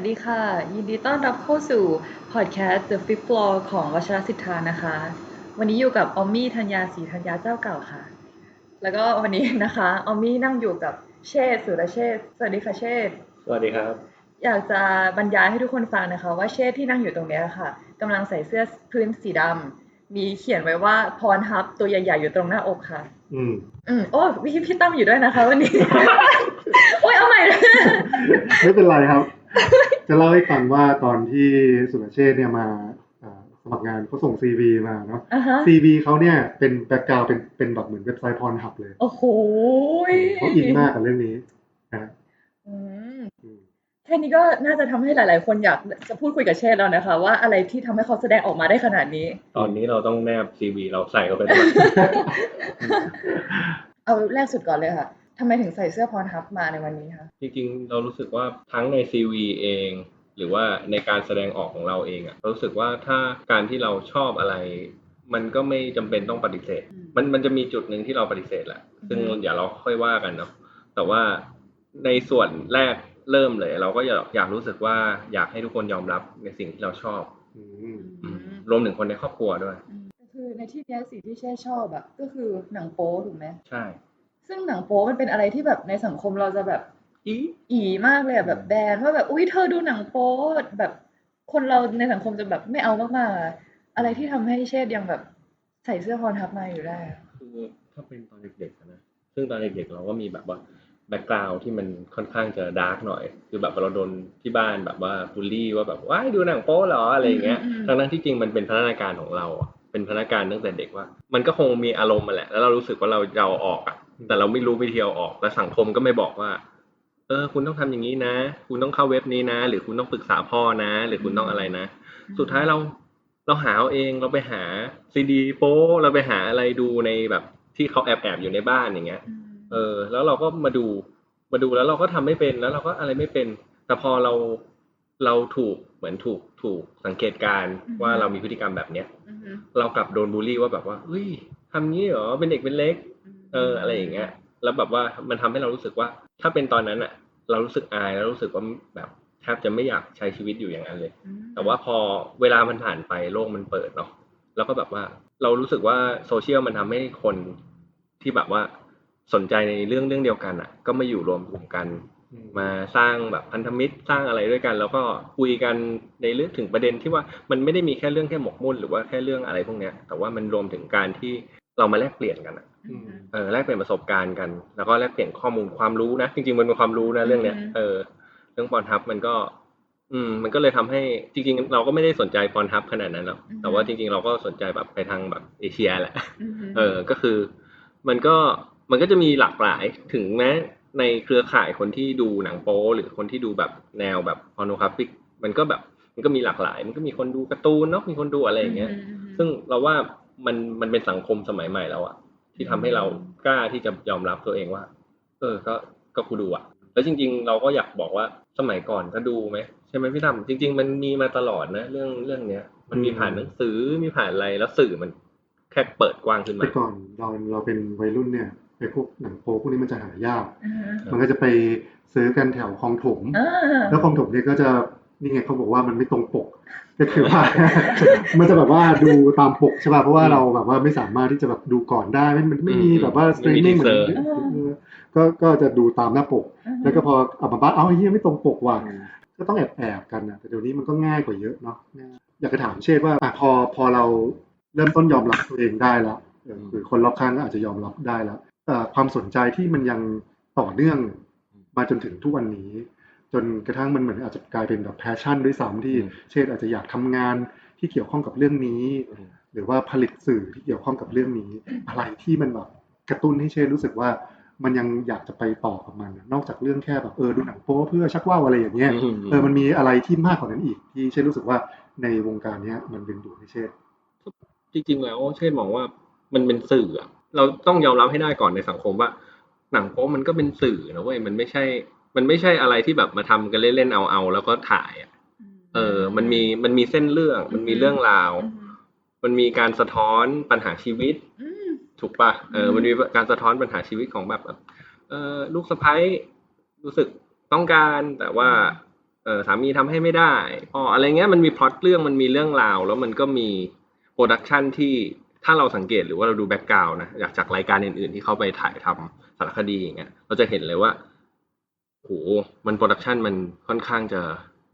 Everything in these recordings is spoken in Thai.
วัสดีค่ะ ยินดีต้อนรับเข้าสู่พอดแคสต์ The Fifth Floor ของวชรศิทธานะคะ วันนี้อยู่กับออมมี่ธัญญาศรีธัญญาเจ้าเก่าค่ะ แล้วก็วันนี้นะคะออมมี่นั่งอยู่กับเชษฐ์สุรเชษฐ์สวัสดีค่ะเชษฐ์สวัสดีครับ อยากจะบรรยายให้ทุกคนฟังนะคะ ว่าเชษฐ์ที่นั่งอยู่ตรงเนี้ยค่ะกำลังใส่เสื้อพื้นสีดำมีเขียนไว้ว่าพรฮับตัวใหญ่ๆอยู่ตรงหน้าอกค่ะ อืมอืมโอ้พี่พี่ตั้มอยู่ด้วยนะคะ วันนี้ โอ้ยเอาใหม่เลยไม่เป็นไรครับ จะเล่าให้ฟังว่าตอนที่สุรเชษฐ์เนี่ยมาอ่าสมัครงานเขาส่ง CV มาเนาะอ่าฮะ CV เขาเนี่ยเป็นแบ็กกราวเป็นเป็นแบบเหมือนเว็บไซต์พรหับเลย โอ้โหเขาอินมากกับเรื่องนี้นะอืมอืมแค่นี้ก็น่าจะทำให้หลาย ๆ คนอยากจะพูดคุยกับเชษแล้วนะคะ ว่าอะไรที่ทำให้เขาแสดงออกมาได้ขนาดนี้ ตอนนี้เราต้องแนบซีวีเราใส่เข้าไปด้วยเอาแรกสุดก่อนเลยค่ะ ทำไมถึงใส่เสื้อพรฮับมาในวันนี้คะ จริงๆ เรารู้สึกว่าทั้งในซีวีเอง หรือว่าในการแสดงออกของเราเองอะเรารู้สึกว่าถ้าการที่เราชอบอะไร มันก็ไม่จำเป็นต้องปฏิเสธ มันมันจะมีจุดหนึ่งที่เราปฏิเสธแหละ ซึ่งเดี๋ยวเราค่อยว่ากันเนาะ แต่ว่าในส่วนแรกเริ่มเลย เราก็อยากอยากรู้สึกว่าอยากให้ทุกคนยอมรับในสิ่งที่เราชอบอืมอืมรวมถึงคนในครอบครัวด้วยอืมก็คือในที่เนี้ยสิ่งที่เชษชอบอะก็คือหนังโป๊ถูกไหม ใช่ ซึ่งหนังโป๊มันเป็นอะไรที่แบบในสังคมเราจะแบบอีอีมากเลยอะแบบแบนว่าแบบอุ้ยเธอดูหนังโป๊แบบคนเราในสังคมจะแบบไม่เอามากๆอะอะไรที่ทำให้เชษยังแบบใส่เสื้อพรทับมาอยู่ได้อะคือถ้าเป็นตอนเด็กๆอะนะซึ่งตอนเด็กๆเราก็มีแบบว่าแบ็กกราวที่มันค่อนข้างจะดาร์กหน่อย คือแบบเราโดนที่บ้านแบบว่าบูลลี่ว่าแบบว้ายดูหนังโป๊เหรออะไรอย่างเงี้ยทั้งนั้นที่จริงมันเป็นพัฒนาการของเราอะเป็นพัฒนาการตั้งแต่เด็กว่า มันก็คงมีอารมณ์มาแหละ แล้วเรารู้สึกว่าเราจะเอาออกอะ แต่เราไม่รู้วิธีเอาออกและสังคมก็ไม่บอกว่า เออ คุณต้องทำอย่างนี้นะ คุณต้องเข้าเว็บนี้นะ หรือคุณต้องปรึกษาพ่อนะ หรือคุณต้องอะไรนะ สุดท้ายเราเราหาเอาเองเราไปหาซีดีโป้เราไปหาอะไรดูในแบบที่เขาแอบแอบๆอยู่ในบ้านอย่างเงี้ยอืมเออ แล้วเราก็มาดูมาดูแล้วเราก็ทำไม่เป็นแล้วเราก็อะไรไม่เป็น แต่พอเราเราถูกเหมือนถูกถูกสังเกตการณ์ว่าเรามีพฤติกรรมแบบเนี้ยอืมเรากลับโดนบูลลี่ว่าแบบว่าเฮ้ยทำงี้เหรอเป็นเด็กเป็นเล็ก เอออะไรอย่างเงี้ย แล้วแบบว่ามันทำให้เรารู้สึกว่า ถ้าเป็นตอนนั้นอะเรารู้สึกอายแล้วรู้สึกว่าแบบแทบจะไม่อยากใช้ชีวิตอยู่อย่างนั้นเลยอืมแต่ว่าพอเวลามันผ่านไปโลกมันเปิดเนาะแล้วก็แบบว่าเรารู้สึกว่าโซเชียลมันทำให้คนที่แบบว่าสนใจในเรื่องเรื่องเดียวกันอะก็มาอยู่รวมกลุ่มกัน มาสร้างแบบพันธมิตรสร้างอะไรด้วยกัน แล้วก็คุยกันในเรื่องถึงประเด็นที่ว่ามันไม่ได้มีแค่เรื่องแค่หมกมุ่นหรือว่าแค่เรื่องอะไรพวกเนี้ย แต่ว่ามันรวมถึงการที่เรามาแลกเปลี่ยนกันอะอืม เออแลกเปลี่ยนประสบการณ์กัน แล้วก็แลกเปลี่ยนข้อมูลความรู้นะ จริงๆมันเป็นความรู้นะเรื่องเนี้ยอืมเออเรื่องปอนทับมันก็ อืม มันก็เลยทำให้จริง ๆ เราก็ไม่ได้สนใจปอนทับขนาดนั้นหรอกแต่ว่าจริง ๆ เราก็สนใจแบบไปทางแบบเอเชียแหละมเออก็คือ มันก็มันก็จะมีหลากหลายถึงแม้ในเครือข่ายคนที่ดูหนังโป๊หรือคนที่ดูแบบแนวแบบพอโนคาฟิกมันก็แบบมันก็มีหลากหลาย มันก็มีคนดูการ์ตูนเนาะมีคนดูอะไรอย่างเงี้ยมซึ่งเราว่ามันมันเป็นสังคมสมัยใหม่แล้วอะ ที่ทำให้เรากล้าที่จะยอมรับตัวเองว่า เออ ก็ก็กูดูอะแล้วจริง ๆ เราก็อยากบอกว่าสมัยก่อนก็ดูไหมใช่ไหมพี่ตั้มจริง ๆ มันมีมาตลอดนะ เรื่องเรื่องเนี้ย มันมีผ่านหนังสือมีผ่านอะไรแล้วสื่อมันแค่เปิดกว้างขึ้นมาแต่ก่อนเราเราเป็นวัยรุ่นเนี่ยไอ้พวกหนังโป๊พวกนี้มันจะหายากอืมมันก็จะไปซื้อกันแถวคลองถมอ่าแล้วคลองถมเนี่ยก็จะ นี่ไงเขาบอกว่ามันไม่ตรงปก ก็คือว่า มันจะแบบว่าดูตามปกใช่ป่ะเพราะว่าอืมเราแบบว่าไม่สามารถที่จะแบบดูก่อนได้ไม่มันไม่มีอืมแบบว่าสตรีมไม่มิ่มีงเหมือน teaser เออก็ก็จะดูตามหน้าปก แล้วก็พอเอามาบ้านเอ้าไอ้เหี้ยไม่ตรงปกว่ะก็ต้องแอบแอบๆกันนะแต่เดี๋ยวนี้มันก็ง่ายกว่าเยอะเนาะอยากจะถามเชษว่าอะพอพอเราเริ่มต้นยอมรับตัวเองได้แล้วเออหรือคนรอบข้างก็อาจจะยอมรับได้แล้วเอ่อความสนใจที่มันยังต่อเนื่องมาจนถึงทุกวันนี้ จนกระทั่งมันเหมือนอาจจะกลายเป็นแบบแพชชั่นด้วยซ้ำที่อืมเช่นอาจจะอยากทำงานที่เกี่ยวข้องกับเรื่องนี้ หรือว่าผลิตสื่อที่เกี่ยวข้องกับเรื่องนี้ อะไรที่มันแบบกระตุ้นให้เช่นรู้สึกว่ามันยังอยากจะไปต่อกับมันอะนอกจากเรื่องแค่แบบเออดูหนังโป๊เพื่อชักว่าวอะไรอย่างเงี้ยอืมเออมันมีอะไรที่มากกว่านั้นอีก ที่เช่นรู้สึกว่าในวงการเนี้ยมันดึงดูดให้เช่นจริงๆแล้วเช่นมองว่ามันเป็นสื่ออะเราต้องยอมรับให้ได้ก่อนในสังคมว่า หนังโป๊มันก็เป็นสื่อนะเว้ยมันไม่ใช่ มันไม่ใช่อะไรที่แบบมาทำกันเล่นๆเอาๆแล้วก็ถ่ายอะเออ มันมีมันมีเส้นเรื่อง มันมีเรื่องราวอืมมันมีการสะท้อนปัญหาชีวิตอืมถูกปะเออ มันมีการสะท้อนปัญหาชีวิตของแบบแบบเออลูกสะใภ้รู้สึกต้องการแต่ว่า เอออสามีทำให้ไม่ได้พ่ออะไรเงี้ยมันมีพล็อตเรื่องมันมีเรื่องราว แล้วมันก็มีโปรดักชันที่ถ้าเราสังเกตหรือว่าเราดูแบ็กกราวน์นะจากจากรายการอื่น ๆ ที่เขาไปถ่ายทำสารคดีอย่างเงี้ยเราจะเห็นเลยว่า โหมันโปรดักชันมันค่อนข้างจะ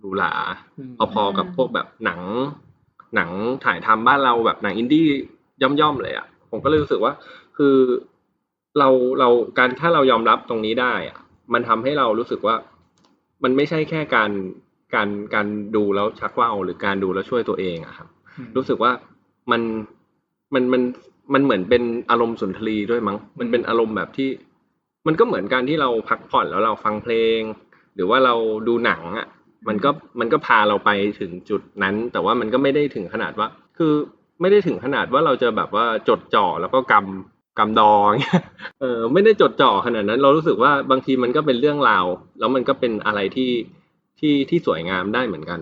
หรูหราพอๆกับพวกแบบหนัง หนังถ่ายทำบ้านเราแบบหนังอินดี้ย่อมๆเลยอะผมก็เลยรู้สึกว่า คือเราเราการถ้าเรายอมรับตรงนี้ได้อะ มันทำให้เรารู้สึกว่า มันไม่ใช่แค่การการการดูแล้วชักว่าวหรือการดูแล้วช่วยตัวเองอะครับ รู้สึกว่ามันมันมันมันเหมือนเป็นอารมณ์สุนทรีด้วยมั้งมันเป็นอารมณ์แบบที่ มันก็เหมือนการที่เราพักผ่อนแล้วเราฟังเพลง หรือว่าเราดูหนังอะมันก็มันก็พาเราไปถึงจุดนั้น แต่ว่ามันก็ไม่ได้ถึงขนาดว่า คือไม่ได้ถึงขนาดว่าเราจะแบบว่าจดจ่อแล้วก็กำกำดองเงี้ยเออไม่ได้จดจ่อขนาดนั้น เรารู้สึกว่าบางทีมันก็เป็นเรื่องราว แล้วมันก็เป็นอะไรที่ที่ที่สวยงามได้เหมือนกัน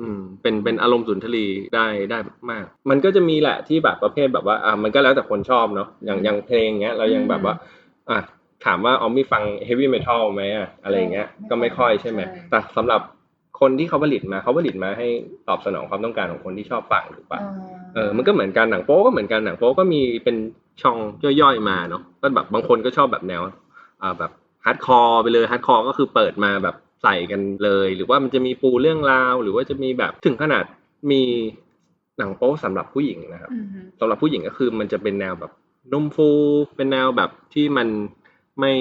อืมเป็นเป็นอารมณ์สุนทรีได้ได้มาก มันก็จะมีแหละที่แบบประเภทแบบว่าอ่ามันก็แล้วแต่คนชอบเนาะอย่างอย่างเพลงเงี้ย เรายังแบบว่า อะ ถามว่าออมมี่ฟังเฮฟวี่เมทัลไหมอะอะไรเงี้ยก็ไม่ค่อยใช่ไหมแต่สำหรับคนที่เขาผลิตมาเขาผลิตมาให้ตอบสนองความต้องการของคนที่ชอบฟังถูกปะเออมันก็เหมือนกันหนังโป๊ก็เหมือนกันหนังโป๊ก็มีเป็นช่องย่อยๆมาเนาะก็แบบบางคนก็ชอบแบบแนวอ่าแบบฮาร์ดคอร์ไปเลยฮาร์ดคอร์ก็คือเปิดมาแบบใส่กันเลย หรือว่ามันจะมีปูเรื่องราว หรือว่าจะมีแบบถึงขนาดมีหนังโป๊สำหรับผู้หญิงนะครับอืมฮึสำหรับผู้หญิงก็คือมันจะเป็นแนวแบบนุ่มฟูเป็นแนวแบบที่มัน ไม่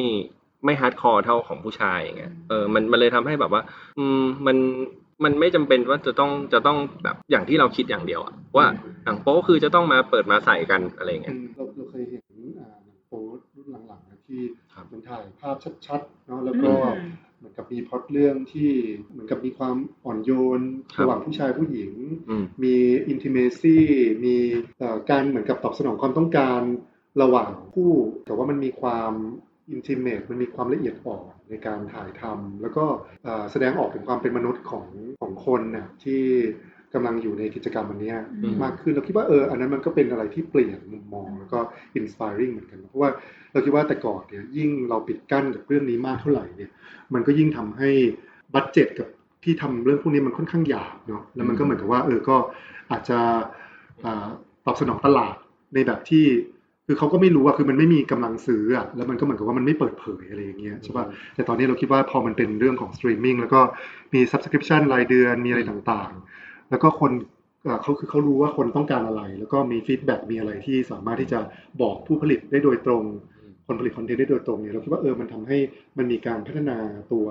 ไม่ฮาร์ดคอร์เท่าของผู้ชายอย่างเงี้ยเออมันมันเลยทำให้แบบว่า อืมมันมันไม่จำเป็นว่าจะต้องจะต้องแบบอย่างที่เราคิดอย่างเดียวอะว่าหนังโป๊คือจะต้องมาเปิดมาใส่กันอะไรเงี้ยอืมเราเราเคยเห็นอ่าหนังโป๊รุ่นหลังๆนะที่ครับมันถ่ายภาพชัดๆเนาะแล้วก็อืมเหมือนกับมีพล็อตเรื่องที่เหมือนกับมีความอ่อนโยนครับระหว่างผู้ชายผู้หญิงอืมมีอินทิเมซีมีเอ่อการเหมือนกับตอบสนองความต้องการระหว่างคู่แต่ว่ามันมีความ อินทิเมตมันมีความละเอียดอ่อนในการถ่ายทำแล้วก็เอ่อแสดงออกถึงความเป็นมนุษย์ของของคนเนี่ยที่กำลังอยู่ในกิจกรรมอันเนี้ยอืมมากขึ้นเราคิดว่าเอออันนั้นมันก็เป็นอะไรที่เปลี่ยนมุมมองแล้วก็อินสปายริงเหมือนกัน เพราะว่าเราคิดว่าแต่ก่อนเนี่ยยิ่งเราปิดกั้นกับเรื่องนี้มากเท่าไหร่เนี่ยมันก็ยิ่งทำให้บัตเจ็ตกับที่ทำเรื่องพวกนี้มันค่อนข้างหยาบเนาะแล้วมันก็เหมือนกับว่าเออก็อาจจะอ่าตอบสนองตลาดในแบบที่ คือเขาก็ไม่รู้อะคือมันไม่มีกำลังซื้ออะแล้วมันก็เหมือนกับว่ามันไม่เปิดเผยอะไรอย่างเงี้ยใช่ป่ะแต่ตอนนี้เราคิดว่าพอมันเป็นเรื่องของสตรีมมิ่งแล้วก็มี subscription รายเดือนมีอะไรต่างๆ แล้วก็คนเอ่อเขาคือเขารู้ว่าคนต้องการอะไร แล้วก็มีฟีดแบ็กมีอะไรที่สามารถที่จะบอกผู้ผลิตได้โดยตรง คนผลิตคอนเทนต์ได้โดยตรงเนี่ยเราคิดว่าเออมันทำให้มันมีการพัฒนาตัว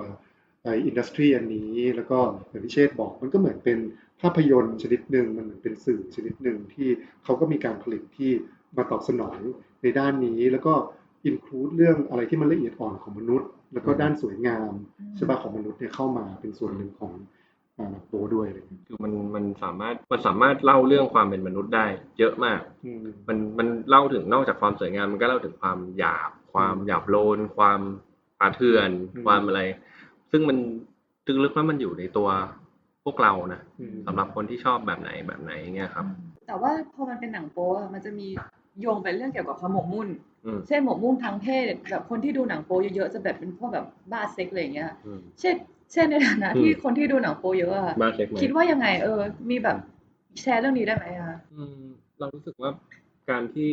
ไออินดัสทรีอันนี้ แล้วก็อย่างที่เชษฐ์บอกมันก็เหมือนเป็น ภาพยนตร์ชนิดหนึ่งมันเหมือนเป็นสื่อชนิดหนึ่งที่เขาก็มีการผลิตที่มาตอบสนองในด้านนี้แล้วก็อินคลูดเรื่องอะไรที่มันละเอียดอ่อนของมนุษย์ แล้วก็ด้านสวยงามใช่ป่ะของมนุษย์เนี่ยเข้ามาเป็นส่วนหนึ่งของอ่าหนังโปด้วยอะไรอย่างเงี้ยคือมันมันสามารถมันสามารถเล่าเรื่องความเป็นมนุษย์ได้ เยอะมากอืมมันมันเล่าถึงนอกจากความสวยงามมันก็เล่าถึงความหยาบ ความหยาบโลน ความป่าเถื่อนอืมความอะไร ซึ่งมันลึกๆแล้วมันอยู่ในตัว พวกเรานะอืมสำหรับคนที่ชอบแบบไหนแบบไหนเงี้ยครับ แต่ว่าพอมันเป็นหนังโป๊อะมันจะมีโยงไปเรื่องเกี่ยวกับความหมกมุ่นอืมเช่นหมกมุ่นทางเพศแบบคนที่ดูหนังโป๊เยอะๆจะแบบเป็นพวกแบบบ้าเซ็กอะไรอย่างเงี้ยอืมเช่นเช่นในฐานะอืมที่คนที่ดูหนังโป๊เยอะอะบ้าเซ็กไหมคิดว่ายังไงเออ มีแบบแชร์เรื่องนี้ได้ไหมอะอืมเรารู้สึกว่าการที่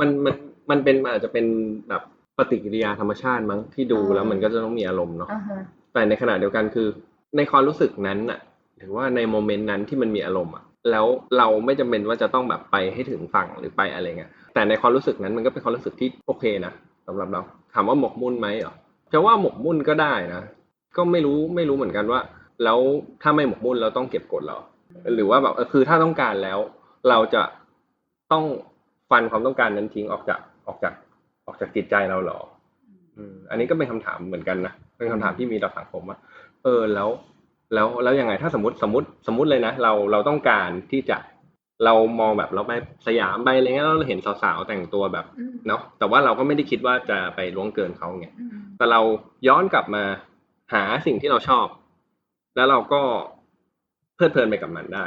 มันมันมันเป็นมันอาจจะเป็นแบบปฏิกิริยาธรรมชาติมั้งที่ดูแล้วมันก็จะต้องมีอารมณ์เนาะอ่าฮะแต่ในขณะเดียวกันคือ ในความรู้สึกนั้นน่ะ หรือว่าในโมเมนต์นั้นที่มันมีอารมณ์อะแล้วเราไม่จำเป็นว่าจะต้องแบบไปให้ถึงฝั่งหรือไปอะไรเงี้ยแต่ในความรู้สึกนั้นมันก็เป็นความรู้สึกที่โอเคนะสำหรับเราถามว่าหมกมุ่นไหมเหรอจะว่าหมกมุ่นก็ได้นะก็ไม่รู้ไม่รู้เหมือนกันว่า แล้วถ้าไม่หมกมุ่นเราต้องเก็บกดเหรอหรือว่าแบบคือถ้าต้องการแล้ว เราจะต้องฟันความต้องการนั้นทิ้งออกจากออกจากออกจากจิตใจเราหรออันนี้ก็เป็นคำถามเหมือนกันนะเป็นคำถามที่มีต่อสังคมว่าเออแล้ว แล้วแล้วยังไงถ้าสมมติสมมติสมมติเลยนะ เราเราต้องการที่จะเรามองแบบเราไปสยามไปอะไรเงี้ยเราเห็นสาวๆแต่งตัวแบบอืมเนาะแต่ว่าเราก็ไม่ได้คิดว่าจะไปล่วงเกินเขาไงอืมแต่เราย้อนกลับมาหาสิ่งที่เราชอบ แล้วเราก็เพลิดเพลินไปกับมันได้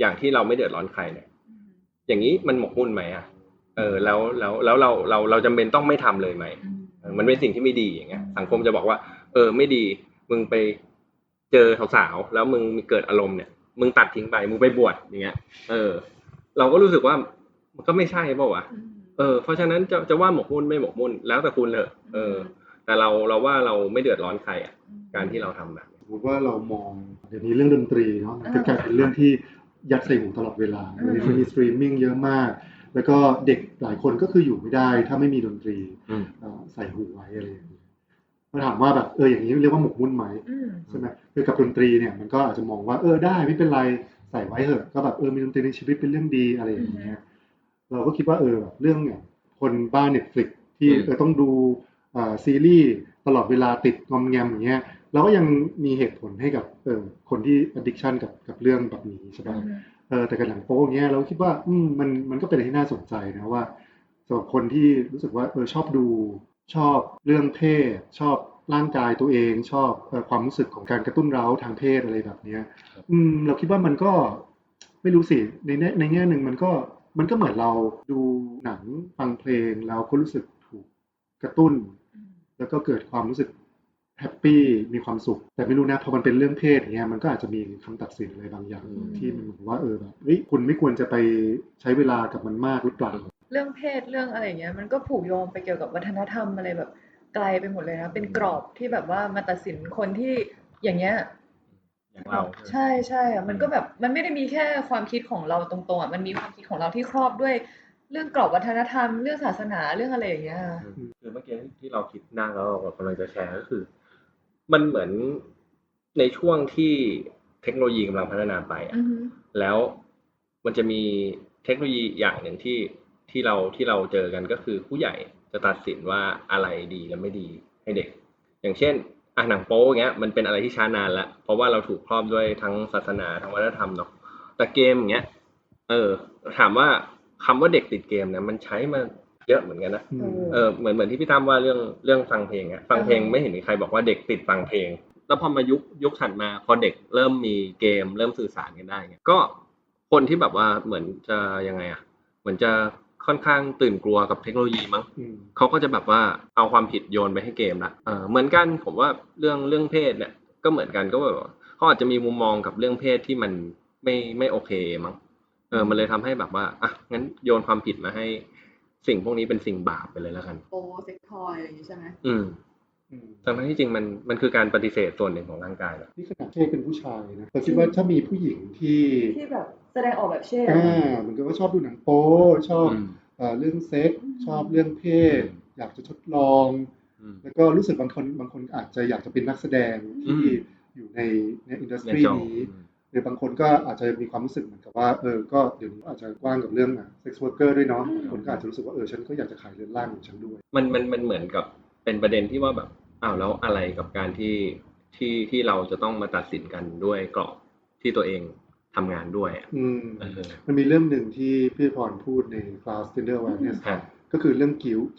อย่างที่เราไม่เดือดร้อนใครเนี่ยอืมอย่างนี้มันหมกมุ่นไหมอะเออแล้วแล้วแล้วเราเราเราจำเป็นต้องไม่ทำเลยไหมอืมเออมันเป็นสิ่งที่ไม่ดีอย่างเงี้ยสังคมจะบอกว่า เออไม่ดีมึงไป เจอสาวๆแล้วมึงมีเกิดอารมณ์เนี่ยมึงตัดทิ้งไปมึงไปบวชอย่างเงี้ย เออ เราก็รู้สึกว่ามันก็ไม่ใช่เปล่าวะอืมเออเพราะฉะนั้นจะจะว่าหมกมุ่นไม่หมกมุ่นแล้วแต่คุณเถอะเออ แต่เราเราว่าเราไม่เดือดร้อนใครอะ การที่เราทำแบบนี้สมมติว่าเรามองเดี๋ยวนี้เรื่องดนตรีเนาะมันก็กลายเป็นเรื่องที่ยัดใส่หูตลอดเวลาอืมเดี๋ยวนี้มันมีสตรีมมิ่งเยอะมาก แล้วก็เด็กหลายคนก็คืออยู่ไม่ได้ ถ้าไม่มีดนตรีอืมเอ่อใส่หูไว้อะไรอย่างเงี้ย มาถามว่าแบบเอออย่างนี้เรียกว่าหมกมุ่นไหมอืมใช่ไหมคือกับดนตรีเนี่ยมันก็อาจจะมองว่าเออได้ไม่เป็นไรใส่ไว้เถอะก็แบบเออมีดนตรีในชีวิตเป็นเรื่องดีอะไรอย่างเงี้ยเราก็คิดว่าเออแบบเรื่องเนี่ยคนบ้านเน็ตฟลิกที่อืมเออต้องดูอ่าซีรีส์ตลอดเวลาติดงอมแงมอย่างเงี้ยเราก็ยังมีเหตุผลให้กับเออคนที่ addiction กับกับเรื่องแบบนี้ใช่ไหมอืมเออแต่กับหนังโป๊อย่างเงี้ยเราคิดว่าอืมมันมันก็เป็นอะไรที่น่าสนใจนะว่าสำหรับคนที่รู้สึกว่าเออชอบดู ชอบเรื่องเพศ ชอบร่างกายตัวเอง ชอบเออความรู้สึกของการกระตุ้นเร้าทางเพศอะไรแบบเนี้ยครับอืมเราคิดว่ามันก็ไม่รู้สิในแง่ในแง่หนึ่งมันก็มันก็เหมือนเราดูหนังฟังเพลงแล้วก็รู้สึกถูกกระตุ้น แล้วก็เกิดความรู้สึกแฮปปี้มีความสุข แต่ไม่รู้นะพอมันเป็นเรื่องเพศอย่างเงี้ยมันก็อาจจะมีคำตัดสินอะไรบางอย่างอืมที่มันบอกว่าเออแบบเฮ้ยคุณไม่ควรจะไปใช้เวลากับมันมากหรือเปล่า เรื่องเพศเรื่องอะไรอย่างเงี้ย มันก็ผูกโยงไปเกี่ยวกับวัฒนธรรมอะไรแบบไกลไปหมดเลยนะ เป็นกรอบที่แบบว่ามาตัดสินคนที่อย่างเงี้ยอย่างเราใช่ใช่อะมันก็แบบมันไม่ได้มีแค่ความคิดของเราตรงๆอะมันมีความคิดของเราที่ครอบด้วย เรื่องกรอบวัฒนธรรม เรื่องศาสนาเรื่องอะไรอย่างเงี้ยอืมคือเมื่อกี้ที่เราคิดหน้าแล้วเรากำลังจะแชร์ก็คือ มันเหมือนในช่วงที่เทคโนโลยีกำลังพัฒนาไปอะอือฮึแล้วมันจะมีเทคโนโลยีอย่างหนึ่งที่ ที่เราที่เราเจอกันก็คือผู้ใหญ่จะตัดสินว่าอะไรดีและไม่ดีให้เด็ก อย่างเช่นอะหนังโป๊อย่างเงี้ยมันเป็นอะไรที่ช้านานแล้วเพราะว่าเราถูกครอบด้วยทั้งศาสนาทั้งวัฒนธรรมเนาะแต่เกมอย่างเงี้ยเออ ถามว่าคำว่าเด็กติดเกมเนี่ยมันใช้มาเยอะเหมือนกันนะอืมเออเหมือนเหมือนที่พี่ตั้มว่าเรื่องเรื่องฟังเพลงอะฟังเพลงอ่าฮะไม่เห็นมีใครบอกว่าเด็กติดฟังเพลง แล้วพอมายุคยุคถัดมา พอเด็กเริ่มมีเกม เริ่มสื่อสารกันได้เนี่ยก็คนที่แบบว่าเหมือนจะยังไงอะเหมือนจะ ค่อนข้างตื่นกลัวกับเทคโนโลยีมั้งอืมเขาก็จะแบบว่าเอาความผิดโยนไปให้เกมละเออเหมือนกันผมว่าเรื่องเรื่องเพศเนี่ยก็เหมือนกันก็แบบว่าเขาอาจจะมีมุมมองกับเรื่องเพศที่มันไม่ไม่โอเคมั้งเออมันเลยทำให้แบบว่าอะงั้นโยนความผิดมาให้สิ่งพวกนี้เป็นสิ่งบาปไปเลยแล้วกันโปเซ็กทอยอะไรอย่างงี้ใช่ไหมอืม อืมทั้งๆที่จริงมันมันคือการปฏิเสธส่วนหนึ่งของร่างกายแหละนี่ขนาดเช่เป็นผู้ชายนะแต่คิดว่าถ้ามีผู้หญิงที่ที่แบบแสดงออกแบบเช่อ่าเหมือนกับว่าชอบดูหนังโป๊ชอบอืมเอ่อเรื่องเซ็กส์อืมชอบเรื่องเพศอืมอยากจะทดลองอืมแล้วก็รู้สึกบางคนบางคนอาจจะอยากจะเป็นนักแสดงที่อืมอยู่ในในอินดัสทในรีจอนี้หรือบางคนก็อาจจะมีความรู้สึกเหมือนกับว่าเออ ก็เดี๋ยวนี้อาจจะกว้างกับเรื่องเซ็กซ์วอร์เกอร์ด้วยเนาะอืมบางคนก็อาจจะรู้สึกว่าเออฉันก็อยากจะขายเรือนร่างของฉันด้วย มันมันมันเหมือนกับ เป็นประเด็นที่ว่าแบบอ้าวแล้วอะไรกับการที่ที่ที่เราจะต้องมาตัดสินกันด้วยกรอบที่ตัวเองทำงานด้วยอะอืมเออมันมีเรื่องหนึ่งที่พี่พรพูดในคลาส gender awareness ครับก็คือเรื่อง guilt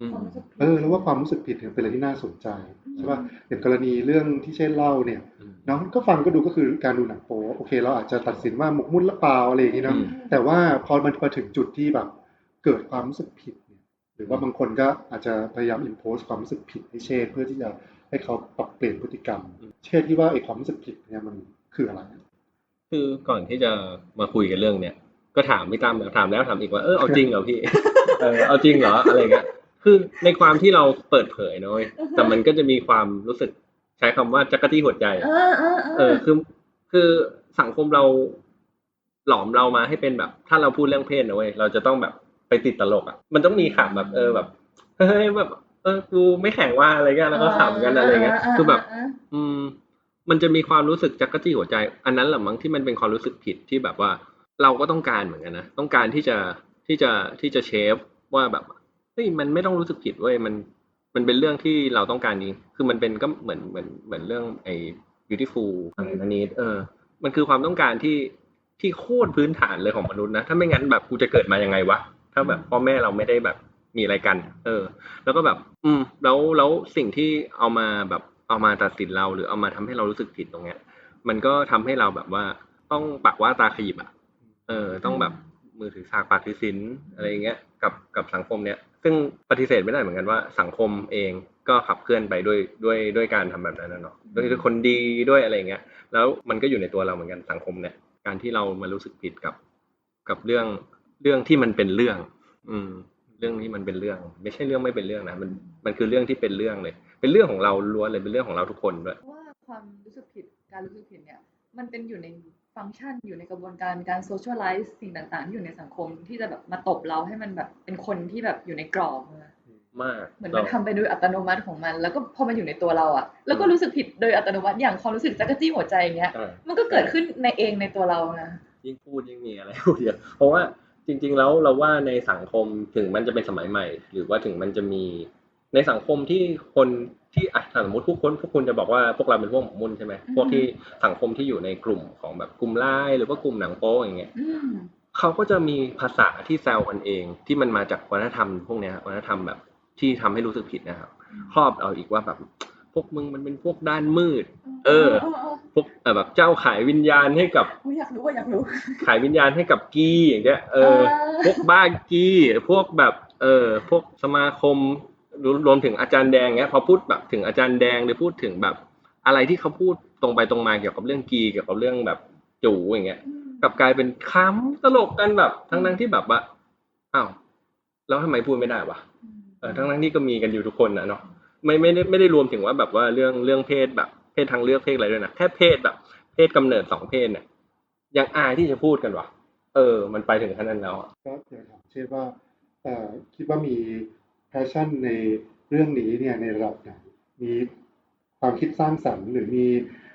อืม ความรู้สึกผิดเออแล้วว่าความรู้สึกผิดเนี่ยเป็นอะไรที่น่าสนใจใช่ป่ะอย่างกรณีเรื่องที่เช่นเล่าเนี่ยอืม เนาะก็ฟังก็ดูก็คือการดูหนังโป๊โอเค เราอาจจะตัดสินว่าหมกมุ่นหรือเปล่าอะไรอย่างนี้เนาะอืม แต่ว่าพอมันมาถึงจุดที่แบบ เกิดความรู้สึกผิดเนี่ย หรือว่าบางคนก็อาจจะพยายาม impose ความรู้สึกผิดให้เชษเพื่อที่จะให้เขาปรับเปลี่ยนพฤติกรรม เชษที่ว่าไอ้ความรู้สึกผิดเนี่ยมันคืออะไร คือก่อนที่จะมาคุยกันเรื่องเนี้ยก็ถามพี่ตั้มถามแล้วถามอีกว่าเออเอาจริงเหรอพี่เออเอาจริงเหรออะไรเงี้ยคือในความที่เราเปิดเผยนะเว้ยแต่มันก็จะมีความรู้สึกใช้คำว่าจักรจี้หัวใจเออเออเออคือคือสังคมเราหลอมเรามาให้เป็นแบบ ถ้าเราพูดเรื่องเพศนะเว้ยเราจะต้องแบบ ไปติดตลกอะมันต้องมีขำแบบเออแบบเฮ้ยแบบเออกูไม่แข่งว่าอะไรเงี้ยแล้วก็ขำกันอะไรเงี้ยคือแบบ อืม มันจะมีความรู้สึกจักรจี้หัวใจ อันนั้นแหละมั้งที่มันเป็นความรู้สึกผิดที่แบบว่า เราก็ต้องการเหมือนกันนะต้องการที่จะที่จะที่จะเชฟว่าแบบเฮ้ยมันไม่ต้องรู้สึกผิดเว้ยมันมันเป็นเรื่องที่เราต้องการจริงคือมันเป็นก็เหมือนเหมือนเหมือนเรื่องไอ้ beautiful อะไรนันนี้ เออ มันคือความต้องการที่ที่โคตรพื้นฐานเลยของมนุษย์นะ ถ้าไม่งั้นแบบกูจะเกิดมายังไงวะ ถ้าแบบพ่อแม่เราไม่ได้แบบมีอะไรกัน เออ แล้วก็แบบ อืม แล้วแล้วสิ่งที่เอามาแบบเอามาตัดสินเราหรือเอามาทำให้เรารู้สึกผิดตรงเนี้ย มันก็ทำให้เราแบบว่าต้องปากว่าตาขยิบอะ เออ ต้องแบบมือถือสากปากถือศีลอะไรอย่างเงี้ยกับกับสังคมเนี้ยซึ่งปฏิเสธไม่ได้เหมือนกันว่าสังคมเองก็ขับเคลื่อนไปด้วยด้วยด้วยการทำแบบนั้นนะเนาะด้วยด้วยคนดีด้วยอะไรอย่างเงี้ย แล้วมันก็อยู่ในตัวเราเหมือนกันสังคมเนี่ย การที่เรามารู้สึกผิดกับ กับเรื่อง เรื่องที่มันเป็นเรื่อง อืม เรื่องที่มันเป็นเรื่อง ไม่ใช่เรื่องไม่เป็นเรื่องนะมันมันคือเรื่องที่เป็นเรื่องเลย เป็นเรื่องของเราล้วนเลยเป็นเรื่องของเราทุกคนด้วยว่าความรู้สึกผิดการรู้สึกผิดเนี่ย มันเป็นอยู่ในฟังก์ชันอยู่ในกระบวนการการโซเชียลไลซ์สิ่งต่างๆ ที่อยู่ในสังคมที่จะแบบมาตบเราให้มันแบบเป็นคนที่แบบอยู่ในกรอบอะมากเหมือนมันทำไปโดยอัตโนมัติของมัน แล้วก็พอมันอยู่ในตัวเราอะแล้วก็รู้สึกผิดโดยอัตโนมัติอย่างความรู้สึกจักรจี้หัวใจอย่างเงี้ยใช่มันก็เกิดขึ้นในเองในตัวเรานะยิ่งพูดยิ่งมีอะไรพูดเยอะเพราะว่า จริง ๆ แล้วเราว่าในสังคมถึงมันจะเป็นสมัยใหม่ หรือว่าถึงมันจะมีในสังคมที่คนที่อะถ้าสมมติพวกคนพวกคุณจะบอกว่าพวกเราเป็นพวกหมกมุ่นใช่ไหมอืมพวกที่สังคมที่อยู่ในกลุ่มของแบบกลุ่มไลน์หรือว่ากลุ่มหนังโป๊อย่างเงี้ยอืมเขาก็จะมีภาษาที่แซวกันเอง ที่มันมาจากวัฒนธรรมพวกเนี้ยวัฒนธรรมแบบที่ทำให้รู้สึกผิดนะครับ ครอบเอาอีกว่าแบบพ วกมึงมันเป็นพวกด้านมืด เออ พวกเออแบบเจ้าขายวิญญาณให้กับอุ๊ยอยากรู้ว่าอยากรู้ ขายวิญญาณให้กับกีอย่างเงี้ย เออเออพวกบ้ากีพวกแบบ เออ พวกสมาคมรวมรวมถึงอาจารย์แดงเงี้ย พอพูดแบบถึงอาจารย์แดงหรือพูดถึงแบบ อะไรที่เขาพูดตรงไปตรงมาเกี่ยวกับเรื่องกีเกี่ยวกับเรื่องแบบจูอย่างเงี้ยกลับกลายเป็นคำตลกกันแบบทั้งนั้นที่แบบว่าอ้าวแล้วทำไมพูดไม่ได้วะเออทั้งนั้นที่ก็มีกันอยู่ทุกคนนะเนาะ ไม่ไม่ได้ไม่ได้รวมถึงว่าแบบว่าเรื่องเรื่องเพศแบบ เพศทางเลือกเพศอะไรด้วยนะแค่เพศแบบ เพศกำเนิดสองเพศเนี่ยยังอายที่จะพูดกันวะเออ มันไปถึงขนาดนั้นแล้วอะก็อยากถามเช่นว่าเอ่อคิดว่ามีแพชชั่นในเรื่องนี้เนี่ยในระดับไหนมีความคิดสร้างสรรค์ หรือมี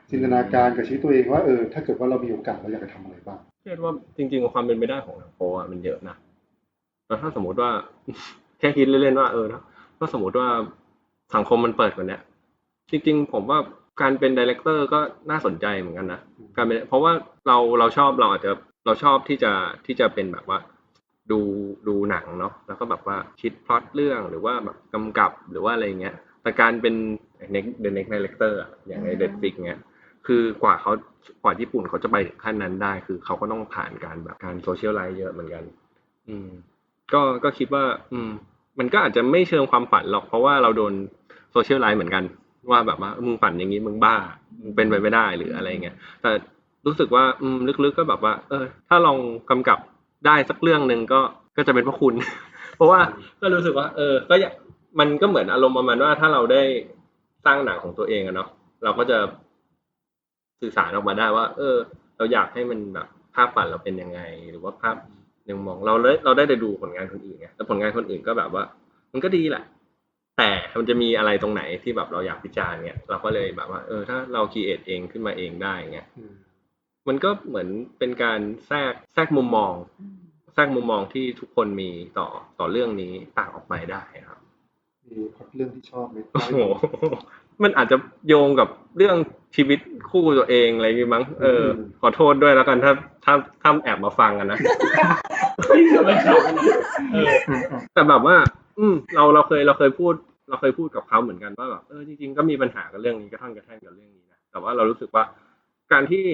จินตนาการกับชีวิตตัวเองว่าเออถ้าเกิดว่าเรามีโอกาสเราอยากจะทำอะไรบ้างเชื่อว่าจริง ๆ ความเป็นไปได้ของหนังโป๊อะมันเยอะนะแต่ถ้าสมมติว่าแค่คิดเล่นๆว่าเออนะถ้าสมมติว่า สังคมมันเปิดกว่าเนี้ยจริงๆ ผมว่าการเป็นดีเลกเตอร์ก็น่าสนใจเหมือนกันนะการเป็นเพราะว่าเราเราชอบเราอาจจะเราชอบที่จะที่จะเป็นแบบว่า ดูดูหนังเนาะแล้วก็แบบว่าคิดพล็อตเรื่องหรือว่าแบบกำกับหรือว่าอะไรเงี้ยแต่การเป็น next the next director อะอย่างในอืมเด็ดฟิกเงี้ยคือกว่าเขากว่าญี่ปุ่นเขาจะไปถึงขั้นนั้นได้ คือเขาก็ต้องผ่านการแบบการโซเชียลไลฟ์เยอะเหมือนกัน อืม ก็ก็คิดว่า อืม มันก็อาจจะไม่เชิงความฝันหรอกเพราะว่าเราโดน โซเชียลไลฟ์เหมือนกันว่าแบบว่ามึงฝันอย่างนี้มึงบ้ามึงเป็นไปไม่ได้หรืออะไรเงี้ยแต่รู้สึกว่าอืมลึกๆก็แบบว่า เออ ถ้าลองกำกับได้สักเรื่องหนึ่งก็ก็จะเป็นพระคุณ เพราะว่าก็รู้สึกว่า เออ ก็อยากมันก็เหมือนอารมณ์ประมาณว่าถ้าเราได้สร้างหนังของตัวเองอะเนาะเราก็จะสื่อสารออกมาได้ว่า เออ เราอยากให้มันแบบภาพฝันเราเป็นยังไง หรือว่าภาพยังมองเราเราได้ไปดูผลงานคนอื่นไงแต่ผลงานคนอื่นก็แบบว่า มันก็ดีแหละ แต่มันจะมีอะไรตรงไหนที่แบบเราอยากพิจารณ์เงี้ยเราก็เลยแบบว่าเออถ้าเราคีเอทเองขึ้นมาเองได้เงี้ยอืมมันก็เหมือนเป็นการแทรกแทรกมุมมองอืมแทรกมุมมองที่ทุกคนมีต่อต่อเรื่องนี้ต่างออกไปได้ครับมีพล็อตเรื่องที่ชอบไหมโอ้โหมันอาจจะโยงกับเรื่องชีวิตคู่ตัวเองอะไรอย่างงี้มั้งเออขอโทษด้วยแล้วกันถ้าถ้าถ้าแอบมาฟังกันนะไม่ชอบกันนะเอออะอะแต่แบบว่า อืมเราเราเคยเราเคยพูด เราเคยพูดกับเขาเหมือนกันว่าแบบเออจริงๆก็มีปัญหากับเรื่องนี้กระท่อนกระแท่นกับเรื่องนี้นะแต่ว่าเรารู้สึกว่าการที่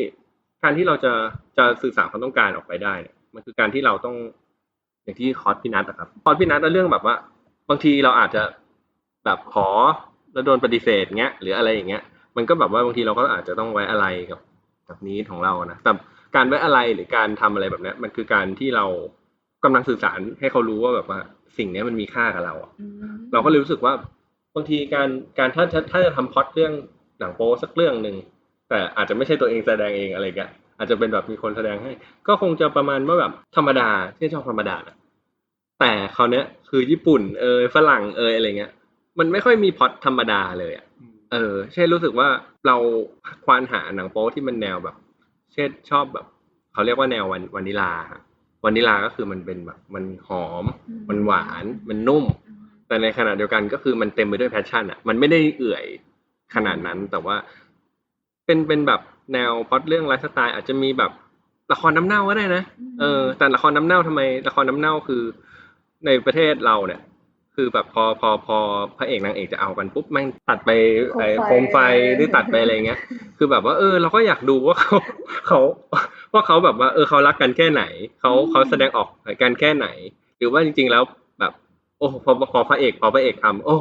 การที่เราจะจะสื่อสารความต้องการออกไปได้เนี่ยมันคือการที่เราต้องอย่างที่คอร์สพินัทอะครับคอร์สพินัทเรื่องแบบว่า บางทีเราอาจจะแบบขอแล้วโดนปฏิเสธเงี้ยหรืออะไรอย่างเงี้ย มันก็แบบว่าบางทีเราก็อาจจะต้องไว้อะไรกับกับนี้ของเรานะแต่การไว้อะไรหรือการทำอะไรแบบนี้มันคือการที่เรากำลังสื่อสารให้เขารู้ว่าแบบว่า สิ่งเนี้ยมันมีค่ากับเราอะอืมเราก็เลยรู้สึกว่าบางทีการการถ้าถ้าถ้าจะทำพล็อตเรื่องหนังโป๊สักเรื่องหนึ่งแต่อาจจะไม่ใช่ตัวเองแสดงเองอะไรเงี้ยอาจจะเป็นแบบมีคนแสดงให้ ก็คงจะประมาณว่าแบบธรรมดาที่ชอบธรรมดานะแต่คราวเนี้ยคือญี่ปุ่นเอยฝรั่งเอยอะไรเงี้ย มันไม่ค่อยมีพล็อตธรรมดาเลยอะอืมเออเช่นรู้สึกว่าเราควานหาหนังโป๊ที่มันแนวแบบ เช่นชอบแบบ เขาเรียกว่าแนววันวานิลาฮะ วานิลาก็คือมันเป็นแบบมันหอม มันหวาน มันนุ่มอืมแต่ในขณะเดียวกันก็คือมันเต็มไปด้วยแพชชั่นอะ มันไม่ได้เอื่อยขนาดนั้นแต่ว่า เป็นเป็นแบบแนวพล็อตเรื่องไลฟ์สไตล์อาจจะมีแบบละครน้ำเน่าก็ได้นะเออ แต่ละครน้ำเน่าทำไม ละครน้ำเน่าคือ ในประเทศเราเนี่ย คือแบบพอพอพอพระเอกนางเอกจะเอากันปุ๊บแม่งตัดไปไอ้โคมไฟหรือตัดไปอะไรเงี้ย คือแบบว่าเออเราก็อยากดูว่าเขาเขา ว่าเขาแบบว่าเออเขารักกันแค่ไหนเขาเขาแสดงออกกันแค่ไหน หรือว่าจริง ๆ แล้วแบบ โอ้พอพอพระเอกพอพระเอกทำโอ้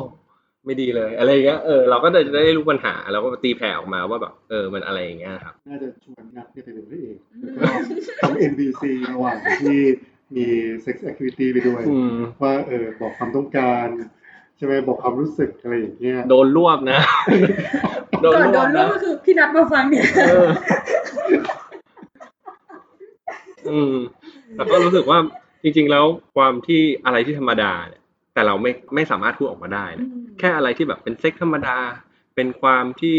ไม่ดีเลย อะไรอย่างเงี้ยเออเราก็จะได้รู้ปัญหาแล้วก็ตีแผ่ออกมาว่าแบบเออมันอะไรอย่างเงี้ยครับน่าจะชวนนัดเนี่ยไปเป็นพระเอกแล้วก็ทำ NBC ระหว่างที่มี sex activity ไปด้วยอืมว่าเออบอกความต้องการใช่ไหมบอกความรู้สึกอะไรอย่างเงี้ยโดนรวบนะก่อนโดนลูนะกก็คือพี่นัดมาฟังเนี่ยเอออืมแต่ก็รู้สึกว่าจริง ๆ แล้วความที่อะไรที่ธรรมดาเนี่ย แต่เราไม่ไม่สามารถพูดออกมาได้นะแค่อะไรที่แบบเป็นเซ็กธรรมดา เป็นความที่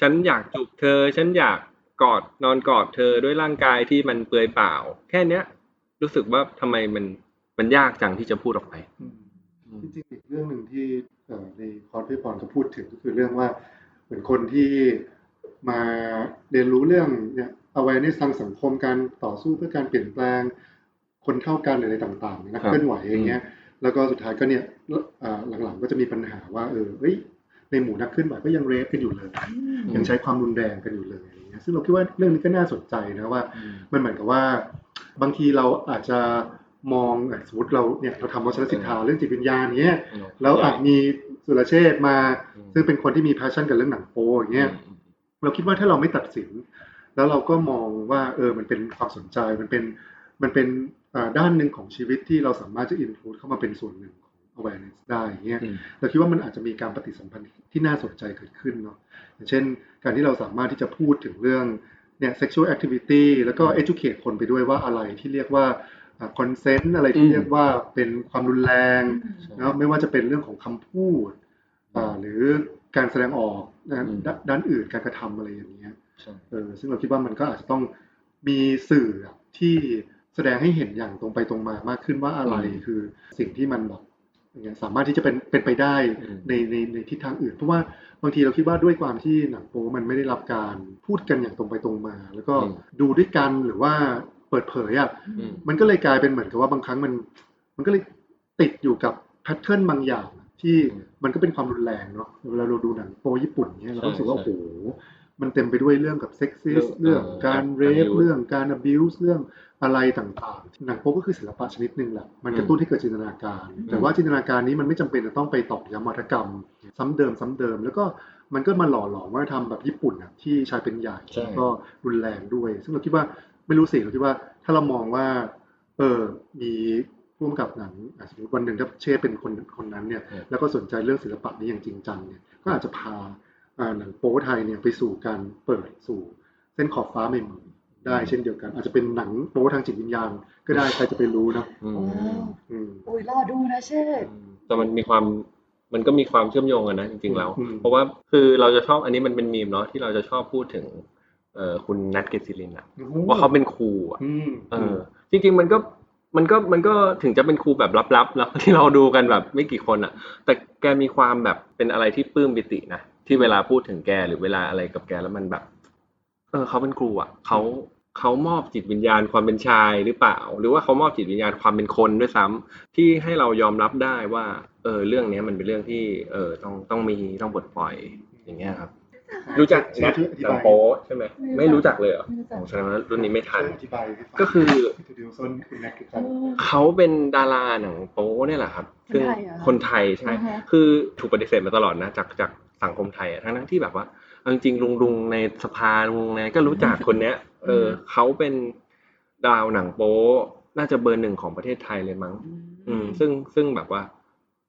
ฉันอยากจูบเธอ ฉันอยากกอดนอนกอดเธอด้วยร่างกายที่มันเปลือยเปล่า แค่เนี้ย รู้สึกว่าทำไมมันมันยากจังที่จะพูดออกไปอืมจริงๆอีกเรื่องหนึ่งที่เอ่อในคอร์สพี่ปอนก็พูดถึงก็คือเรื่องว่าเหมือนคนที่มาเรียนรู้เรื่องเนี่ย awareness ทางสังคมการต่อสู้เพื่อการเปลี่ยนแปลงคนเท่ากันหรืออะไรต่างๆนักครับเคลื่อนไหวอย่างเงี้ยแล้วก็สุดท้ายก็เนี่ยเอ่อหลังๆก็จะมีปัญหาว่าเออเฮ้ยในหมู่นักเคลื่อนไหวก็ยังเรฟกันอยู่เลย ยังใช้ความรุนแรงกันอยู่เลยอย่างเงี้ยซึ่งเราคิดว่าเรื่องนี้ก็น่าสนใจนะว่า มันเหมือนกับว่า บางทีเราอาจจะมองอะสมมติเราเนี่ยเราทำวัชรศิลธาเรื่องจิตวิญญาณเนี้ยแล้วอาจมีสุรเชษฐ์มาอืมซึ่งเป็นคนที่มี passion กับเรื่องหนังโป๊อย่างเงี้ยเราคิดว่าถ้าเราไม่ตัดสิน แล้วเราก็มองว่าเออมันเป็นความสนใจมันเป็นมันเป็นอ่าด้านหนึ่งของชีวิตที่เราสามารถจะ include เข้ามาเป็นส่วนหนึ่งของ awareness ได้อย่างเงี้ยอืมเราคิดว่ามันอาจจะมีการปฏิสัมพันธ์ที่น่าสนใจเกิดขึ้นเนาะอย่างเช่น การที่เราสามารถที่จะพูดถึงเรื่องเนี่ย sexual activity แล้วก็ educate คนไปด้วยว่าอะไรที่เรียกว่าอ่า consent อะไรอืที่มเรียกว่าเป็นความรุนแรงใช่นะไม่ว่าจะเป็นเรื่องของคำพูดอ่าหรือการแสดงออกนะอืมด้านด้านอื่นการกระทำอะไรอย่างเงี้ยใช่ เออซึ่งเราคิดว่ามันก็อาจจะต้องมีสื่อที่แสดงให้เห็นอย่างตรงไปตรงมามากขึ้นว่าอะไรอืมคือสิ่งที่มันแบบอย่างเงี้ยสามารถที่จะเป็นเป็นไปได้อืมในในในทิศทางอื่น เพราะว่าบางทีเราคิดว่าด้วยความที่หนังโป๊มันไม่ได้รับการพูดกันอย่างตรงไปตรงมา แล้วก็อืมดูด้วยกันหรือว่าเปิดเผยอะอืมมันก็เลยกลายเป็นเหมือนกับว่าบางครั้งมัน มันก็เลยติดอยู่กับแพทเทิร์นบางอย่างที่อืมมันก็เป็นความรุนแรงเนาะเวลาเราดูหนังโปญี่ปุ่นเนี่ยเราก็รู้สึกว่าใช่โอ้โห มันเต็มไปด้วยเรื่องกับเซ็กซิสเรื่เรื่อองงเอ่อการเรฟ abuse เรื่องการ abuse เรื่องอะไรต่างๆ หนังโป๊ก็คือศิลปะชนิดหนึ่งแหละ มันกระตุ้นให้เกิดจินตนาการอืมแต่ว่าจินตนาการนี้มันไม่จำเป็นจะต้องไปตอกย้ำวัฒกรรม ซ้ำเดิมซ้ำเดิม แล้วก็มันก็มาหล่อหลอมวัฒนธรรมแบบญี่ปุ่นอะที่ชายเป็นใหญ่ใช่แล้วก็รุนแรงด้วย ซึ่งเราคิดว่าไม่รู้สิเราคิดว่าถ้าเรามองว่าเออมีผู้กำกับหนังอะสมมติวันหนึ่งถ้าเช่เป็นคนคนนั้นเนี่ยอืมแล้วก็สนใจเรื่องศิลปะนี้อย่างจริงจังเนี่ยก็อาจจะพาอ่า หนังโป๊ไทยเนี่ยไปสู่การเปิดสู่เส้นขอบฟ้าใหม่ๆได้เช่นเดียวกัน อาจจะเป็นหนังโป๊ทางจิตวิญญาณก็ได้ใครจะไปรู้เนอะอืมโอ้อืมโอ้ยรอดูนะเชษแต่มันมีความมันก็มีความเชื่อมโยงกันนะจริงๆแล้วอืมเพราะว่าคือเราจะชอบอันนี้มันเป็นมีมเนาะที่เราจะชอบพูดถึงเอ่อคุณนัทเกษิลินอะว่าเขาเป็นครูอะอืมเออ จริง ๆ มันก็มันก็มันก็ถึงจะเป็นครูแบบลับๆแล้วที่เราดูกันแบบไม่กี่คนอะแต่แกมีความแบบเป็นอะไรที่ปลื้มปิตินะ ที่เวลาพูดถึงแกหรือเวลาอะไรกับแกแล้วมันแบบ เออเขาเป็นครูอะเขาเขามอบจิตวิญญาณความเป็นชายหรือเปล่า หรือว่าเขามอบจิตวิญญาณความเป็นคนด้วยซ้ำที่ให้เรายอมรับได้ว่า เออเรื่องเนี้ยมันเป็นเรื่องที่ เออต้องต้องมีต้องปลดปล่อยอย่างเงี้ยครับ รู้จักช่วยนัทช่วยอธิหนับางยโป๊ใช่ไหมไม่รู้จักเลยเหรอไม่รู้จักโอ้แสดงว่ารุ่นนี้ไม่ทันช่วยอธิบายให้ฟังก็คือที่ดิวซนคุณแน็กคือใครโอ้เขาเป็นดาราหนังโป๊เนี่ยแหละครับซึ่งคนไทยเหรอคนไทยใช่อ่าฮะคือถูกปฏิเสธมาตลอดนะจากจาก สังคมไทยอะทั้งทั้งที่แบบว่าเอาจริงๆลุงลุงในสภาลุงในก็รู้จักคนเนี้ย เออเขาเป็นดาวหนังโป๊น่าจะเบอร์หนึ่งของประเทศไทยเลยมั้ง อืม ซึ่งซึ่งแบบว่า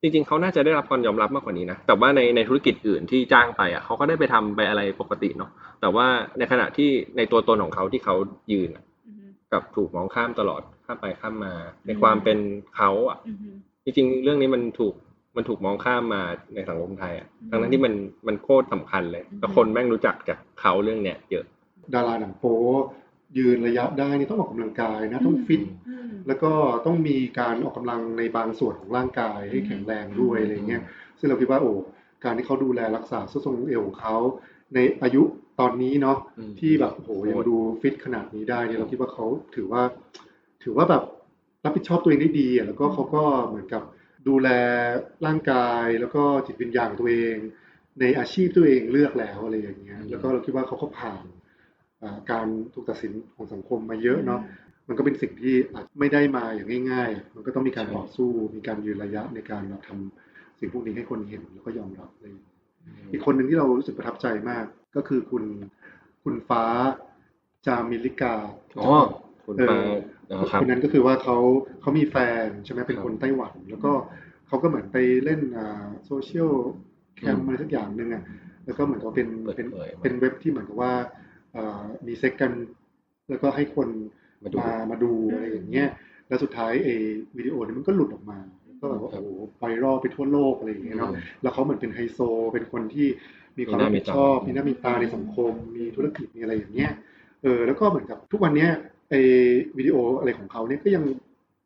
จริง ๆเขาน่าจะได้รับความยอมรับมากกว่านี้นะ แต่ว่าในในธุรกิจอื่นที่จ้างไปอะเขาก็ได้ไปทำไปอะไรปกติเนาะ แต่ว่าในขณะที่ในตัวตนของเขาที่เขายืนอะอืมกับถูกมองข้ามตลอดข้ามไปข้ามมา ในความเป็นเขาอะอืมจริงๆเรื่องนี้มันถูก มันถูกมองข้ามมาในสังคมไทยอะอืมทั้งนั้นที่มันมันโคตรสำคัญเลยอืมแล้วคนแม่งรู้จักจากเขาเรื่องเนี้ยเยอะ ดาราหนังโป๊ยืนระยะได้นี่ต้องออกกำลังกายนะต้องฟิตอืมแล้วก็ต้องมีการออกกำลังในบางส่วนของร่างกายให้แข็งแรงด้วยอืมอะไรเงี้ยซึ่งเราคิดว่าโอ้การที่เขาดูแลรักษาสุดทรงเอวของเขาในอายุตอนนี้เนาะอืมที่แบบโอ้โหยังดูฟิตขนาดนี้ได้เนี่ยเราคิดว่าเขาถือว่า ถือว่าแบบรับผิดชอบตัวเองได้ดีอะแล้วก็เขาก็เหมือนกับ ดูแลร่างกายแล้วก็จิตวิญญาณตัวเอง ในอาชีพตัวเองเลือกแล้วอะไรอย่างเงี้ยอืมแล้วก็เราคิดว่าเขาก็ผ่านอ่าการถูกตัดสินของสังคมมาเยอะเนาะมันก็เป็นสิ่งที่อาจไม่ได้มาอย่างง่าย ๆ มันก็ต้องมีการต่อสู้มีการยืนระยะในการแบบทำสิ่งพวกนี้ให้คนเห็นแล้วก็ยอมรับเลยอีกคนหนึ่งที่เรารู้สึกประทับใจมาก ก็คือคุณคุณฟ้าจามิลิกาอ๋อคุณฟ้านะ ครับคนนั้นก็คือว่าเขาเขามีแฟนใช่ไหมเป็นครับคนไต้หวัน แล้วก็เขาก็เหมือนไปเล่นอ่าโซเชียลแคมอืมอะไรสักอย่างหนึ่งอะแล้วก็เหมือนกับเป็นเปิดเป็นเผยมาเป็นเว็บที่เหมือนกับว่าอ่ามีเซ็กกัน แล้วก็ให้คนมาดูมามาดูอะไรอย่างเงี้ยแล้วสุดท้ายเอวิดีโอนี้มันก็หลุดออกมาแล้วก็แบบว่าครัโอ้บโหไวรัลไปทั่วโลกอะไรอย่างเงี้ยเนาะแล้วเขาเหมือนเป็นไฮโซ เป็นคนที่มีความมีหรับน้าผิดชอบมีตามีมีหน้ามีตาในสังคม มีธุรกิจมีอะไรอย่างเงี้ยเออแล้วก็เหมือนกับทุกวันเนี้ย ไอวิดีโออะไรของเขาเนี่ยก็ยัง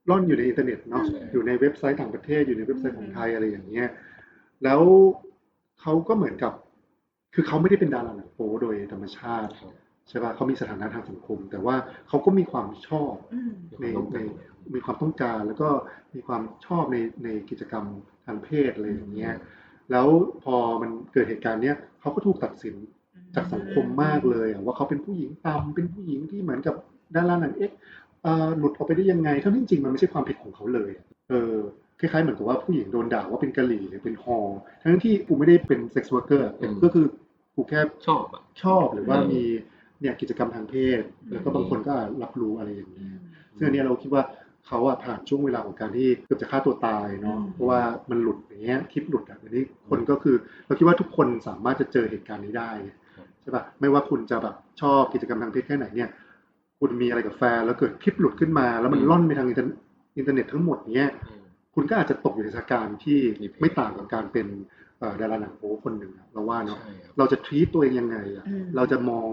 ร่อนอยู่ในอินเทอร์เน็ตเนาะใช่อยู่ในเว็บไซต์ต่างประเทศอยู่ในเว็บไซต์ของไทยอะไรอย่างเงี้ยแล้วเขาก็เหมือนกับ คือเขาไม่ได้เป็นดาราหนังโป๊โดยธรรมชาติครับใช่ป่ะเขามีสถานะทางสังคม แต่ว่าเขาก็มีความชอบอืมในในมีความต้องการ แล้วก็มีความชอบในในกิจกรรมทางเพศอะไรอย่างเงี้ยแล้วพอมันเกิดเหตุการณ์เนี้ยเขาก็ถูกตัดสินจากสังคมมากเลยอะว่าเขาเป็นผู้หญิงต่ำเป็นผู้หญิงที่เหมือนกับ ดาราหนังเอ็กซ์เอ่อหลุดออกไปได้ยังไงทั้งที่จริงๆมันไม่ใช่ความผิดของเขาเลยอะเออคล้ายๆเหมือนกับว่าผู้หญิงโดนด่าว่าเป็นกะหรี่หรือเป็นฮอร์ทั้งที่กูไม่ได้เป็นเซ็กซ์วอร์เกอร์อืมก็คือกูแค่ชอบอะชอบหรือว่าอืมมีเนี่ยกิจกรรมทางเพศ แล้วก็บางคนก็รับรู้อะไรอย่างนี้ซึ่งอันเนี้ยเราคิดว่าเขาอะผ่านช่วงเวลาของการที่เกือบจะฆ่าตัวตายเนาะอืมเพราะว่ามันหลุดอย่างเงี้ยคลิปหลุดอะอันนี้คนก็คือเราคิดว่าทุกคนสามารถจะเจอเหตุการณ์นี้ได้ครับใช่ปะไม่ว่าคุณจะแบบชอบกิจกรรมทางเพศแค่ไหนเนี่ย คุณมีอะไรกับแฟนแล้วเกิดคลิปหลุดขึ้นมา แล้วมันอืมล่อนไปทางอินเทอร์อินเทอร์เน็ตทั้งหมดเนี้ยอืมคุณก็อาจจะตกอยู่ในสถานการณ์ที่มีเพศไม่ต่างกับการเป็นเอ่อดาราหนังโป๊คนหนึ่งอะเราว่าเนาะใช่ครับเราจะทีตตัวเองยังไงอะอืมเราจะมอง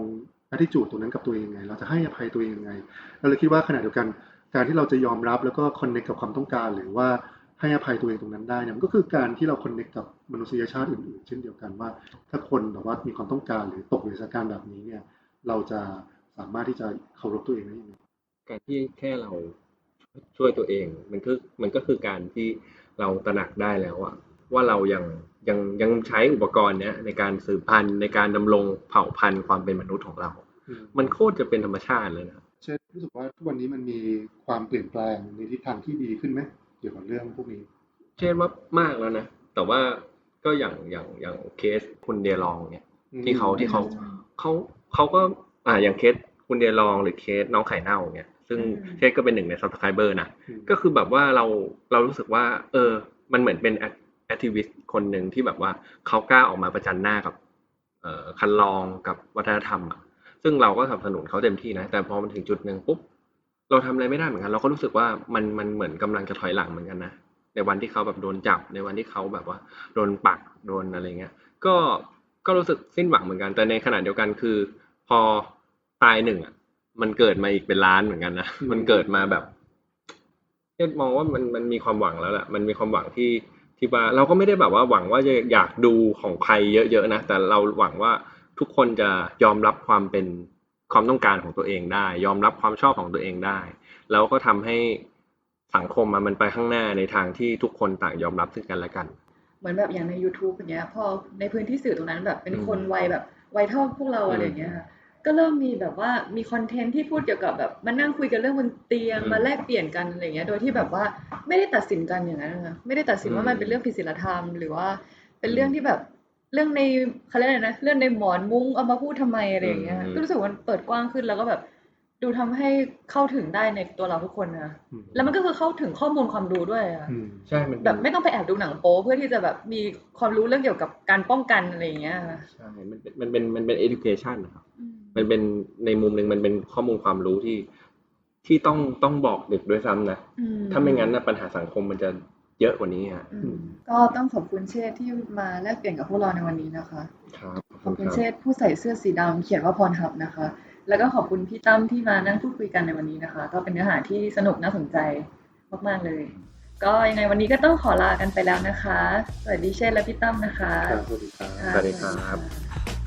อ t ิจูดตรงนั้นกับตัวเองยังไง เราจะให้อภัยตัวเองยังไงเราเลยคิดว่าขณะเดียวกันการที่เราจะยอมรับแล้วก็คอนเนคกับความต้องการ หรือว่าให้อภัยตัวเองตรงนั้นได้เนี่ยมันก็คือการที่เราคอนเนคกับมนุษยชาติอื่นๆ เช่นเดียวกันว่า ถ้าคนแบบว่ามีความต้องการหรือตกอยู่ในสถานการณ์แบบนี้เนี่ยเราจะ สามารถที่จะเคารพตัวเองได้ยังไงการที่แค่เราช่วยตัวเอง มันก็มันก็คือการที่เราตระหนักได้แล้วอะว่าเรายังยังยังใช้อุปกรณ์เนี้ยในการสืบพันธุ์ในการดำรงเผ่าพันธุ์ความเป็นมนุษย์ของเรา มันโคตรจะเป็นธรรมชาติเลยนะเช่นรู้สึกว่าทุกวันนี้มันมีความเปลี่ยนแปลงในทิศทางที่ดีขึ้นไหมเกี่ยวกับเรื่องพวกนี้ เช่นว่ามากแล้วนะแต่ว่าก็อย่างอย่างอย่างเคสคุณเดียลองเนี่ยที่เขาที่เขาเขาเขาก็ อ่าอย่างเคสคุณเดียลองหรือเคสน้องไข่เน่าเนี่ยซึ่งอืมเคสก็เป็นหนึ่งใน subscriber นะอืมก็คือแบบว่าเราเรารู้สึกว่า เออ มันเหมือนเป็นแอคทิวิสต์คนหนึ่งที่แบบว่าเขากล้าออกมาประจันหน้ากับ เอ่อคันลองกับวัฒนธรรมอะซึ่งเราก็สนับสนุนเขาเต็มที่นะแต่พอมันถึงจุดหนึ่งปุ๊บเราทำอะไรไม่ได้เหมือนกัน เราก็รู้สึกว่ามันมันเหมือนกำลังจะถอยหลังเหมือนกันนะในวันที่เขาแบบโดนจับในวันที่เขาแบบว่า โดนปักโดนอะไรเงี้ย ก็ก็รู้สึกสิ้นหวังเหมือนกันแต่ในขณะเดียวกันคือพ อตายหนึ่งอะ มันเกิดมาอีกเป็นล้านเหมือนกันนะอืมมันเกิดมาแบบเอ็ดมองว่ามันมันมีความหวังแล้วแหละ มันมีความหวังที่ที่ว่าเราก็ไม่ได้แบบว่าหวังว่าจะอยากดูของใครเยอะๆนะ แต่เราหวังว่าทุกคนจะยอมรับความเป็นความต้องการของตัวเองได้ ยอมรับความชอบของตัวเองได้ แล้วก็ทำให้สังคมอะมันไปข้างหน้าในทางที่ทุกคนต่างยอมรับซึ่งกันและกัน เหมือนแบบอย่างใน YouTube อย่างเงี้ยพอในพื้นที่สื่อตรงนั้นแบบเป็นคนอืมวัยแบบวัยเท่าพวกเราอืมอะไรอย่างเงี้ยค่ะ ก็เริ่มมีแบบว่ามีคอนเทนต์ที่พูดเกี่ยวกับแบบมานั่งคุยกันเรื่องบนเตียงอืมมาแลกเปลี่ยนกันอะไรเงี้ย โดยที่แบบว่าไม่ได้ตัดสินกันอย่างนั้นนะคะไม่ได้ตัดสินว่ามันอืมเป็นเรื่องผิดศีลธรรม หรือว่าเป็นเรื่องที่แบบเรื่องในเขาเรียกอะไรนะเรื่องในหมอนมุ้งเอามาพูดทำไมอะไรอย่างเงี้ยอืมก็รู้สึกว่ามันเปิดกว้างขึ้นแล้วก็แบบดูทำให้เข้าถึงได้ในตัวเราทุกคนนะอืมแล้วมันก็คือเข้าถึงข้อมูลความรู้ด้วยอะอืมใช่มันเป็นแบบไม่ต้องไปแอบดูหนังโป๊เพื่อที่จะแบบมีความรู้เรื่องเกี่ยวกับการป้องกันอะไรอย่างเงี้ยค่ะใช่มันเป็นมันเป็นมันเป็น education นะครับอื มมันเป็นในมุมหนึ่งมันเป็นข้อมูลความรู้ที่ที่ต้องต้องบอกเด็กด้วยซ้ำนะอืถ้าไม่งั้นนะปัญหาสังคมมันจะเยอะกว่านี้ฮะอืมก็ต้องขอบคุณเชษฐ์ที่มาแลกเปลี่ยนกับพวกเราในวันนี้นะคะครับขอบคุณเชษฐ์ผู้ใส่เสื้อสีดำเขียนว่าพรหับนะคะ แล้วก็ขอบคุณพี่ตั้มที่มานั่งพูดคุยกันในวันนี้นะคะ ก็เป็นเนื้อหาที่สนุกน่าสนใจมากๆเลย ก็ยังไงวันนี้ก็ต้องขอลากันไปแล้วนะคะ สวัสดีเชษฐ์และพี่ตั้มนะคะครับสวัสดีครับค่ะสวัสดีครับสวัสดีค่ะ